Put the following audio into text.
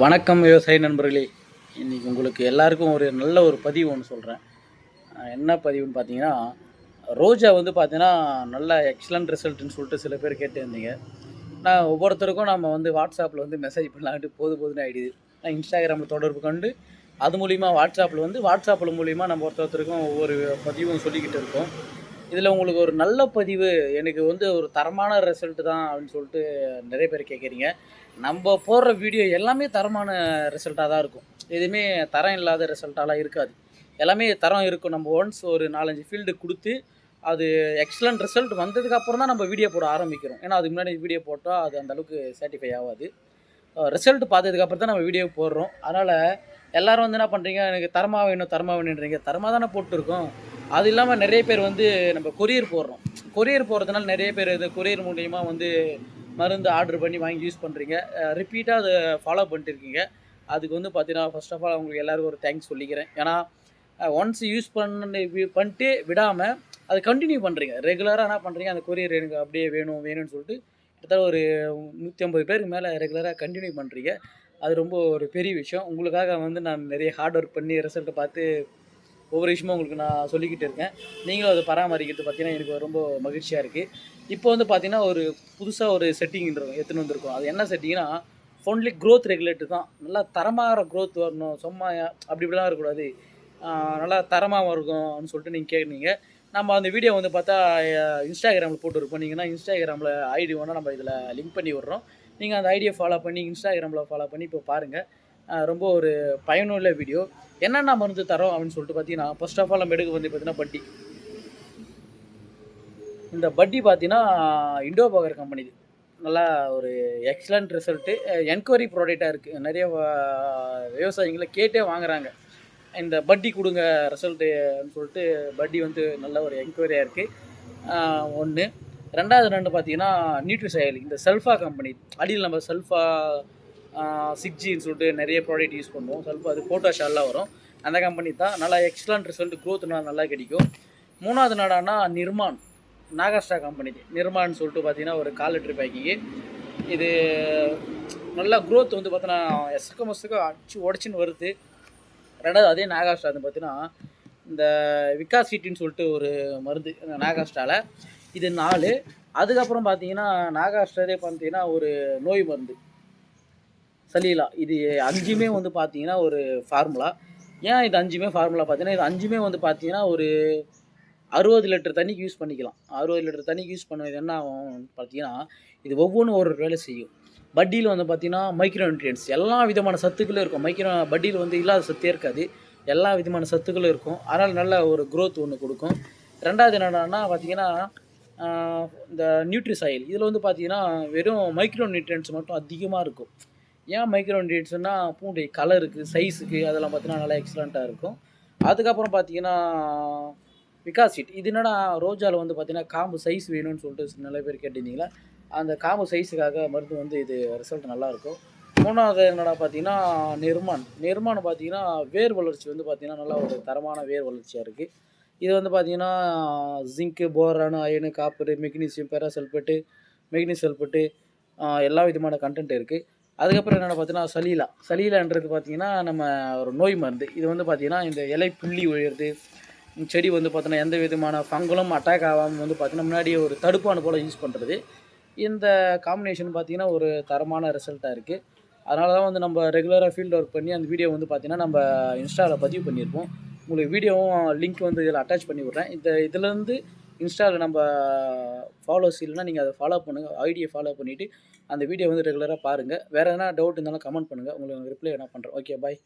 வணக்கம் விவசாய நண்பர்களே. இன்றைக்கி உங்களுக்கு எல்லாருக்கும் ஒரு நல்ல ஒரு பதிவு ஒன்று சொல்கிறேன் என்ன பதிவுன்னு பார்த்தீங்கன்னா ரோஜா வந்து பார்த்தீங்கன்னா நல்ல எக்ஸலண்ட் ரிசல்ட்னு சொல்லிட்டு சில பேர் கேட்டிருந்தீங்க நான் ஒவ்வொருத்தருக்கும் நம்ம வந்து வாட்ஸ்அப்பில் வந்து மெசேஜ் பண்ணலான்ட்டு போது போதுன்னு ஆகிடுது நான் இன்ஸ்டாகிராமில் தொடர்பு கொண்டு அது மூலிமா வாட்ஸ்அப்பில் வந்து வாட்ஸ்அப்பில் மூலிமா நம்ம ஒருத்தருக்கும் ஒவ்வொரு பதிவும் சொல்லிக்கிட்டு இருக்கோம். இதில் உங்களுக்கு ஒரு நல்ல பதிவு எனக்கு வந்து ஒரு தரமான ரிசல்ட்டு தான் அப்படின்னு சொல்லிட்டு நிறைய பேர் கேட்குறீங்க நம்ம போடுற வீடியோ எல்லாமே தரமான ரிசல்ட்டாக தான் இருக்கும். எதுவுமே தரம் இல்லாத ரிசல்ட்டாலாம் இருக்காது. எல்லாமே தரம் இருக்கும். நம்ம ஒன்ஸ் ஒரு நாலஞ்சு ஃபீல்டு கொடுத்து அது எக்ஸலண்ட் ரிசல்ட் வந்ததுக்கப்புறம் தான் நம்ம வீடியோ போட ஆரம்பிக்கிறோம். ஏன்னா அதுக்கு முன்னாடி வீடியோ போட்டால் அது அந்தளவுக்கு சாட்டிஃபை ஆகாது. ரிசல்ட் பார்த்ததுக்கப்புறம் தான் நம்ம வீடியோ போடுறோம். அதனால் எல்லோரும் வந்து என்ன பண்ணுறீங்க எனக்கு தரமாக வேணும் தரமாக வேணுன்றீங்க தரமாக தானே போட்டுருக்கோம். அது இல்லாமல் நிறைய பேர் வந்து நம்ம கொரியர் போடுறோம். கொரியர் போடுறதுனால நிறைய பேர் இது கொரியர் மூலியமா வந்து மருந்து ஆர்டர் பண்ணி வாங்கி யூஸ் பண்ணுறீங்க ரிப்பீட்டாக அதை ஃபாலோ பண்ணிட்டு இருக்கீங்க. அதுக்கு வந்து பார்த்தீங்கன்னா ஃபர்ஸ்ட் ஆஃப் ஆல் உங்களுக்கு எல்லாருக்கும் ஒரு தேங்க்ஸ் சொல்லிக்கிறேன். ஏன்னா ஒன்ஸ் யூஸ் பண்ணி பண்ணிட்டு விடாமல் அதை கண்டினியூ பண்ணுறீங்க ரெகுலராக என்ன பண்ணுறீங்க அந்த கொரியர் எனக்கு அப்படியே வேணும் வேணும்னு சொல்லிட்டு கிட்டத்தட்ட ஒரு நூற்றி ஐம்பது பேருக்கு மேலே ரெகுலராக கண்டினியூ பண்ணுறீங்க அது ரொம்ப ஒரு பெரிய விஷயம். உங்களுக்காக வந்து நான் நிறைய ஹார்ட் ஒர்க் பண்ணி ரிசல்ட்டை பார்த்து ஒவ்வொரு விஷயமும் உங்களுக்கு நான் சொல்லிக்கிட்டு இருக்கேன். நீங்களும் அதை பராமரிக்கிறது பார்த்தீங்கன்னா எனக்கு ரொம்ப மகிழ்ச்சியாக இருக்குது இப்போ வந்து பார்த்தீங்கன்னா ஒரு புதுசாக ஒரு செட்டிங் இருக்கும் எடுத்துன்னு வந்திருக்கும். அது என்ன செட்டிங்னா ஒன்லி க்ரோத் ரெகுலேட்டர் தான். நல்லா தரமாக க்ரோத் வரணும். சும்மா அப்படி இப்படிலாம் இருக்கக்கூடாது. நல்லா தரமாக இருக்கும்னு சொல்லிட்டு நீங்கள் கேட்குறீங்க நம்ம அந்த வீடியோ வந்து பார்த்தா இன்ஸ்டாகிராமில் போட்டு இருப்போம் இன்ஸ்டாகிராமில் ஐடி வேணால் நம்ம இதில் லிங்க் பண்ணி விட்றோம். நீங்கள் அந்த ஐடியை ஃபாலோ பண்ணி இன்ஸ்டாகிராமில் ஃபாலோ பண்ணி இப்போ பாருங்கள் ரொம்ப ஒரு பயனுள்ள வீடியோ என்னென்ன மருந்து தரோம் அப்படின்னு சொல்லிட்டு பார்த்தீங்கன்னா ஃபர்ஸ்ட் ஆஃப் ஆல் நம்ம எடுக்க வந்து பார்த்தீங்கன்னா பட்டி. இந்த பட்டி பார்த்தீங்கன்னா இண்டோ பவர் கம்பெனி நல்லா ஒரு எக்ஸலண்ட் ரிசல்ட்டு என்கொயரி ப்ராடக்டாக இருக்குது நிறைய விவசாயிகளை கேட்டே வாங்குறாங்க. இந்த பட்டி கொடுங்க ரிசல்ட்டுன்னு சொல்லிட்டு பட்டி வந்து நல்ல ஒரு என்கொயரியாக இருக்குது ஒன்று ரெண்டாவது ரெண்டு பார்த்தீங்கன்னா நியூட்ரிசைல் இந்த செல்ஃபா கம்பெனி அடியில் நம்ம செல்ஃபா சிக்ஜின்னு சொல்லிட்டு நிறைய ப்ராடக்ட் யூஸ் பண்ணுவோம். செல்ஃபா அது போட்டோஷால்லாம் வரும். அந்த கம்பெனி தான். நல்லா எக்ஸலண்ட் ரிசல்ட் க்ரோத் நல்லா கிடைக்கும். மூணாவது நாடானா நிர்மான். நாகாஸ்டா கம்பெனி நிர்மான்னு சொல்லிட்டு பார்த்தீங்கன்னா ஒரு கால் லிட்டர் பேக்கிங்கு இது நல்லா க்ரோத் வந்து பார்த்தீங்கன்னா எசக்க மசக்க அடிச்சு உடச்சின்னு வருது. ரெண்டாவது அதே நாகாஸ்டா வந்து பார்த்தீங்கன்னா இந்த விகாஸ் சீட்டின்னு சொல்லிட்டு ஒரு மருந்து நாகாஸ்டாவில் இது நாலு. அதுக்கப்புறம் பார்த்தீங்கன்னா நாகாஸ்டாலே பார்த்தீங்கன்னா ஒரு நோய் மருந்து. சலீலா இது அஞ்சுமே வந்து பார்த்தீங்கன்னா ஒரு ஃபார்முலா ஏன் இது அஞ்சுமே ஃபார்முலா பார்த்தீங்கன்னா இது அஞ்சுமே வந்து பார்த்தீங்கன்னா ஒரு அறுபது லிட்டர் தண்ணிக்கு யூஸ் பண்ணிக்கலாம். அறுபது லிட்டர் தண்ணிக்கு யூஸ் பண்ணது என்ன ஆகும் பார்த்தீங்கன்னா இது ஒவ்வொன்றும் ஒரு வேலை செய்யும். பட்டியில் வந்து பார்த்தீங்கன்னா மைக்ரோ நியூட்ரியன்ஸ் எல்லா விதமான சத்துக்களும் இருக்கும். மைக்ரோ பட்டியில் வந்து இல்லாத சத்தே இருக்காது. எல்லா விதமான சத்துக்களும் இருக்கும். அதனால் நல்ல ஒரு க்ரோத் ஒன்று கொடுக்கும். ரெண்டாவது என்னடான்னா பார்த்தீங்கன்னா இந்த இந்த நியூட்ரிசாயில் இதில் வந்து பார்த்தீங்கன்னா வெறும் மைக்ரோ நியூட்ரியன்ஸ் மட்டும் அதிகமாக இருக்கும். ஏன் மைக்ரோ நியூட்ரியன்ஸ்னால் பூண்டு கலருக்கு சைஸுக்கு அதெல்லாம் பார்த்தீங்கன்னா நல்லா எக்ஸலண்ட்டாக இருக்கும். அதுக்கப்புறம் பார்த்தீங்கன்னா விகாசிட். இது என்னடா ரோஜாவில் வந்து பார்த்தீங்கன்னா காம்பு சைஸ் வேணும்னு சொல்லிட்டு நிறைய பேர் கேட்டிருந்தீங்களா? அந்த காம்பு சைஸுக்காக மருந்து வந்து இது ரிசல்ட் நல்லாயிருக்கும் மூணாவது என்னடா பார்த்தீங்கன்னா நிர்மான். நிர்மான் பார்த்தீங்கன்னா வேர் வளர்ச்சி வந்து பார்த்திங்கன்னா நல்லா ஒரு தரமான வேர் வளர்ச்சியாக இருக்குது இது வந்து பார்த்தீங்கன்னா zinc boron iron copper magnesium ferrous sulphate magnesium sulphate எல்லா விதமான கண்டென்ட் இருக்குது அதுக்கப்புறம் என்னென்ன பார்த்தீங்கன்னா சலீலா சலீலான்றது பார்த்தீங்கன்னா நம்ம ஒரு நோய் மருந்து. இது வந்து பார்த்தீங்கன்னா இந்த இலை புள்ளி ஒழியிறது செடி வந்து பார்த்தீங்கன்னா எந்த விதமான ஃபங்கலும் அட்டாக் ஆகாமல் வந்து பார்த்தீங்கன்னா முன்னாடியே ஒரு தடுப்பான போல் யூஸ் பண்ணுறது இந்த காம்பினேஷன் பார்த்தீங்கன்னா ஒரு தரமான ரிசல்ட்டாக இருக்குது அதனால தான் வந்து நம்ம ரெகுலராக ஃபீல்ட் ஒர்க் பண்ணி அந்த வீடியோ வந்து பார்த்தீங்கன்னா நம்ம இன்ஸ்டாவில் பதிவு பண்ணியிருப்போம். உங்களுக்கு வீடியோவும் லிங்க் வந்து இதில் அட்டாச் பண்ணி விட்றேன். இந்த இதுலேருந்து இன்ஸ்டாவில் நம்ம ஃபாலோஸ் இல்லைன்னா நீங்கள் அதை ஃபாலோ பண்ணுங்கள் ஐடியை ஃபாலோ பண்ணிவிட்டு அந்த வீடியோ வந்து ரெகுலராக பாருங்கள் வேறு எதனா டவுட் இருந்தாலும் கமெண்ட் பண்ணுங்கள் உங்களுக்கு ரிப்ளை என்ன பண்ணுறேன் ஓகே பாய்